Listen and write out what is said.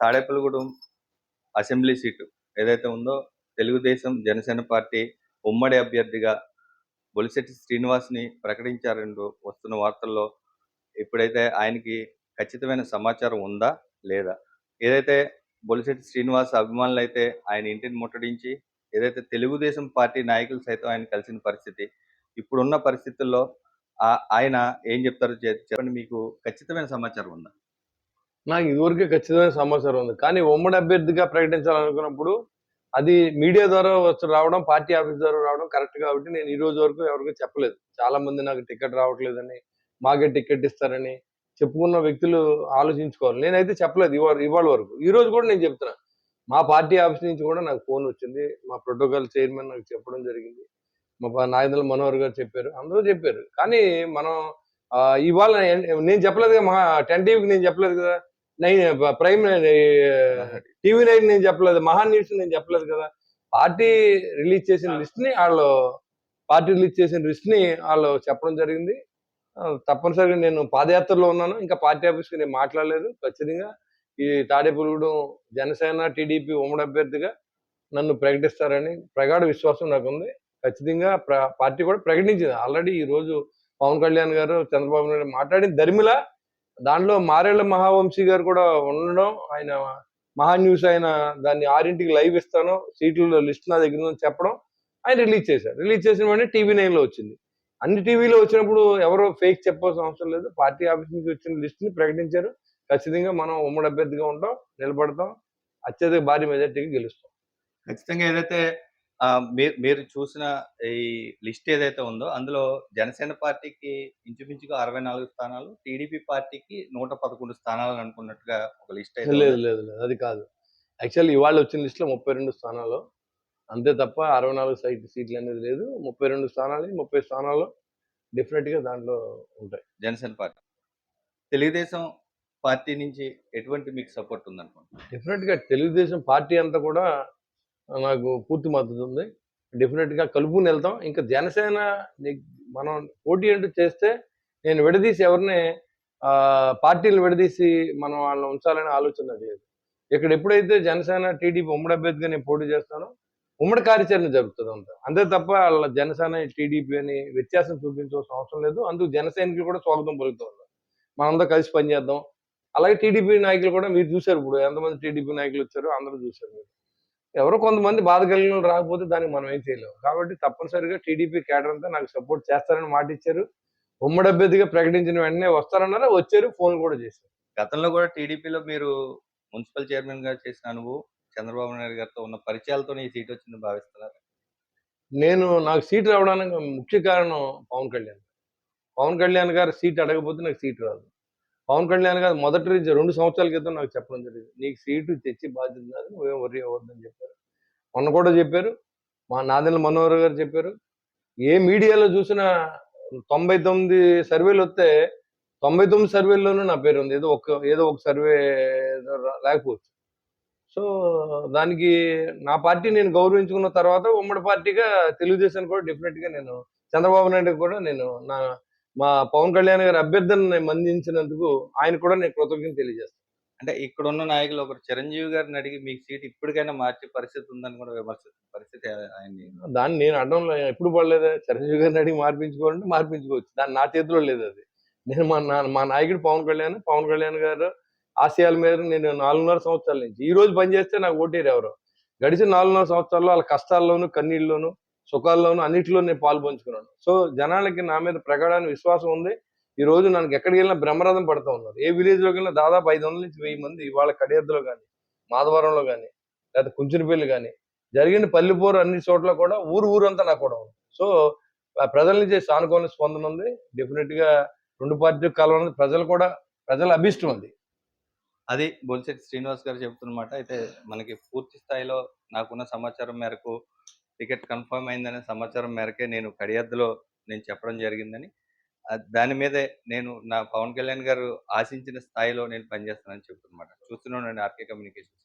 Tadepalligudem assembly seat ఏదైతే ఉందో Telugu Desam Janasena party ఉమ్మడి అభ్యర్థిగా బొలిశెట్టి శ్రీనివాస్ని ప్రకటించారంటూ వస్తున్న వార్తల్లో ఇప్పుడైతే ఆయనకి ఖచ్చితమైన సమాచారం ఉందా లేదా? ఏదైతే బొలిశెట్టి శ్రీనివాస్ అభిమానులు అయితే ఆయన ఇంటిని ముట్టడించి ఏదైతే తెలుగుదేశం పార్టీ నాయకులు సైతం ఆయన కలిసిన పరిస్థితి ఇప్పుడున్న పరిస్థితుల్లో ఆయన ఏం చెప్తారో చెప్పండి. మీకు ఖచ్చితమైన సమాచారం ఉందా? నాకు ఇదివరకే ఖచ్చితమైన సమాచారం ఉంది. కానీ ఉమ్మడి అభ్యర్థిగా ప్రకటించాలనుకున్నప్పుడు అది మీడియా ద్వారా వచ్చి రావడం పార్టీ ఆఫీస్ ద్వారా రావడం కరెక్ట్ కాబట్టి నేను ఈ రోజు వరకు ఎవరికి చెప్పలేదు. చాలా మంది నాకు టికెట్ రావట్లేదని మాకే టికెట్ ఇస్తారని చెప్పుకున్న వ్యక్తులు ఆలోచించుకోవాలి. నేనైతే చెప్పలేదు ఇవాళ ఇవాళ వరకు. ఈ రోజు కూడా నేను చెప్తున్నా. మా పార్టీ ఆఫీస్ నుంచి కూడా నాకు ఫోన్ వచ్చింది. మా ప్రోటోకాల్ చైర్మన్ నాకు చెప్పడం జరిగింది. మా ప- నాయకులు మనోహర్ గారు చెప్పారు. అందరూ చెప్పారు. కానీ మనం ఇవాళ నేను- నేను చెప్పలేదు కదా మా టెన్ టీవీకి నేను చెప్పలేదు కదా. నైన్ ప్రైమ్ టీవీ నైన్ నేను చెప్పలేదు మహా న్యూస్ నేను చెప్పలేదు కదా. పార్టీ రిలీజ్ చేసిన లిస్ట్ని వాళ్ళు పార్టీ రిలీజ్ చేసిన లిస్ట్ని వాళ్ళు చెప్పడం జరిగింది. తప్పనిసరిగా నేను పాదయాత్రలో ఉన్నాను. ఇంకా పార్టీ ఆఫీస్కి నేను మాట్లాడలేదు. ఖచ్చితంగా ఈ తాడేపల్లిగూడెం జనసేన టీడీపీ ఉమ్మడి అభ్యర్థిగా నన్ను ప్రకటిస్తారని ప్రగాఢ విశ్వాసం నాకు ఉంది ఖచ్చితంగా ప్ర- పార్టీ కూడా ప్రకటించింది. ఆల్రెడీ ఈ రోజు పవన్ కళ్యాణ్ గారు చంద్రబాబు నాయుడు మాట్లాడిన దరిమిల దాంట్లో మారేళ్ళ మహావంశీ గారు కూడా ఉండడం ఆయన మహా న్యూస్ ఆయన దాన్ని ఆరింటికి లైవ్ ఇస్తాను సీట్లలో లిస్ట్ నా దగ్గర ఉందని చెప్పడం ఆయన రిలీజ్ చేశారు. రిలీజ్ చేసిన వెంటనే టీవీ నైన్లో వచ్చింది. అన్ని టీవీలో వచ్చినప్పుడు ఎవరో ఫేక్ చెప్పాల్సిన అవసరం లేదు. పార్టీ ఆఫీస్ నుంచి వచ్చిన లిస్ట్ని ప్రకటించారు. ఖచ్చితంగా మనం ఉమ్మడి అభ్యర్థిగా ఉంటాం నిలబడతాం అత్యధిక భారీ మెజార్టీకి గెలుస్తాం. ఖచ్చితంగా ఏదైతే మీరు మీరు చూసిన ఈ లిస్ట్ ఏదైతే ఉందో అందులో జనసేన పార్టీకి ఇంచుమించుగా అరవై నాలుగు స్థానాలు టీడీపీ పార్టీకి నూట పదకొండు స్థానాలు అనుకున్నట్టుగా ఒక లిస్ట్ అయితే లేదు. లేదు లేదు అది కాదు. యాక్చువల్లీ ఇవాళ వచ్చిన లిస్ట్లో ముప్పై రెండు స్థానాలు. అంతే తప్ప అరవై నాలుగు సైట్ సీట్లు అనేది లేదు. ముప్పై రెండు స్థానాలు ముప్పై స్థానాలు డెఫినెట్గా దాంట్లో ఉంటాయి. జనసేన పార్టీ. తెలుగుదేశం పార్టీ నుంచి ఎటువంటి మీకు సపోర్ట్ ఉందనుకోండి డెఫినెట్గా తెలుగుదేశం పార్టీ అంతా కూడా నాకు పూర్తి మద్దతు ఉంది. డెఫినెట్గా కలుపుకుని వెళ్తాం. ఇంకా జనసేన మనం పోటీ అంటూ చేస్తే నేను విడదీసి ఎవరిని పార్టీలు విడదీసి మనం వాళ్ళని ఉంచాలనే ఆలోచన లేదు. ఇక్కడ ఎప్పుడైతే జనసేన టీడీపీ ఉమ్మడి అభ్యర్థిగా నేను పోటీ చేస్తానో ఉమ్మడి కార్యాచరణ జరుగుతుంది అంత. అంతే తప్ప వాళ్ళ జనసేన టీడీపీ అని వ్యత్యాసం చూపించవలసిన అవసరం లేదు. అందుకు జనసేనకి కూడా స్వాగతం పలుకుతుంది మనందరం కలిసి పనిచేద్దాం. అలాగే టీడీపీ నాయకులు కూడా మీరు చూశారు ఇప్పుడు. ఎంతమంది టీడీపీ నాయకులు వచ్చారో అందరూ చూశారు మీరు. ఎవరో కొంతమంది బాధ కలిగిన రాకపోతే దానికి మనం ఏం చేయలేము కాబట్టి తప్పనిసరిగా టీడీపీ కేడర్ అంతా నాకు సపోర్ట్ చేస్తారని మాట ఇచ్చారు. ఉమ్మడి అభ్యర్థిగా ప్రకటించిన వెంటనే వస్తారన్నారా? వచ్చారు ఫోన్ కూడా చేశారు. గతంలో కూడా టీడీపీలో మీరు మున్సిపల్ చైర్మన్గా చేసిన అనుభవం చంద్రబాబు నాయుడు గారితో ఉన్న పరిచయాలతో ఈ సీట్ వచ్చిందని భావిస్తున్నారు? నేను నాకు సీట్ రావడానికి ముఖ్య కారణం పవన్ కళ్యాణ్. పవన్ కళ్యాణ్ గారు సీట్ అడగకపోతే నాకు సీట్ రాదు. పవన్ కళ్యాణ్ గారు మొదటి నుంచి రెండు సంవత్సరాల క్రితం నాకు చెప్పడం జరిగింది. నీకు సీటు తెచ్చి బాధ్యత కాదు నువ్వేం వర్రీ అవ్వద్దని చెప్పారు. మొన్న కూడా చెప్పారు. మా నాదెల మనోహర్ గారు చెప్పారు. ఏ మీడియాలో చూసినా తొంభై తొమ్మిది సర్వేలు వస్తే తొంభై తొమ్మిది సర్వేల్లోనూ నా పేరు ఉంది. ఏదో ఒక ఏదో ఒక సర్వే లేకపోవచ్చు. సో దానికి నా పార్టీ నేను గౌరవించుకున్న తర్వాత ఉమ్మడి పార్టీగా తెలుగుదేశాన్ని కూడా డెఫినెట్గా నేను చంద్రబాబు నాయుడు కూడా నేను నా మా పవన్ కళ్యాణ్ గారి అభ్యర్థన మందించినందుకు ఆయన కూడా నేను కృతజ్ఞత తెలియజేస్తాను. అంటే ఇక్కడ ఉన్న నాయకులు ఒకరు చిరంజీవి గారిని అడిగి మీకు సీట్ ఇప్పటికైనా మార్చే పరిస్థితి ఉందని కూడా విమర్శిస్తున్న పరిస్థితి ఆయన్ని దాన్ని నేను అడ్డంలో ఎప్పుడు పడలేదా? చిరంజీవి గారిని అడిగి మార్పించుకోవాలంటే మార్పించుకోవచ్చు. దాన్ని నా చేతిలో లేదు అది. నేను మా నా మా నాయకుడు పవన్ కళ్యాణ్ పవన్ కళ్యాణ్ గారు ఆశయాల మీద నేను నాలుగున్నర సంవత్సరాల నుంచి ఈ రోజు పనిచేస్తే నాకు ఓటేరు ఎవరు? గడిచిన నాలుగున్నర సంవత్సరాల్లో వాళ్ళ కష్టాల్లోనూ కన్నీళ్ళలోనూ సుఖాల్లోనూ అన్నిటిలో నేను పాలు పంచుకున్నాను. సో జనాలకి నా మీద ప్రగాఢాన్ని విశ్వాసం ఉంది. ఈ రోజు నాకు ఎక్కడికి వెళ్ళినా బ్రహ్మరథం పడుతూ ఉన్నారు. ఏ విలేజ్లోకి వెళ్ళినా దాదాపు ఐదు వందల నుంచి వెయ్యి మంది ఇవాళ కడియద్దులో కానీ మాధవరంలో కానీ లేకపోతే కుంచునిపల్లి కానీ జరిగిన పల్లెపూరు అన్ని చోట్ల కూడా ఊరు ఊరంతా నాకు కూడా ఉంది. సో ప్రజల నుంచి సానుకూల స్పందన ఉంది. డెఫినెట్గా రెండు పార్టీలు కలవడం ప్రజలు కూడా ప్రజల అభిష్టం అది. అది బొలిశెట్టి శ్రీనివాస్ గారు చెప్తున్నమాట అయితే మనకి పూర్తి స్థాయిలో నాకున్న సమాచారం మేరకు టికెట్ కన్ఫర్మ్ అయిందనే సమాచారం మేరకే నేను కడియద్దులో నేను చెప్పడం జరిగిందని. దాని మీదే నేను నా పవన్ కళ్యాణ్ గారు ఆశించిన స్థాయిలో నేను పనిచేస్తానని చెప్తున్నమాట చూస్తున్నాను ఆర్కే కమ్యూనికేషన్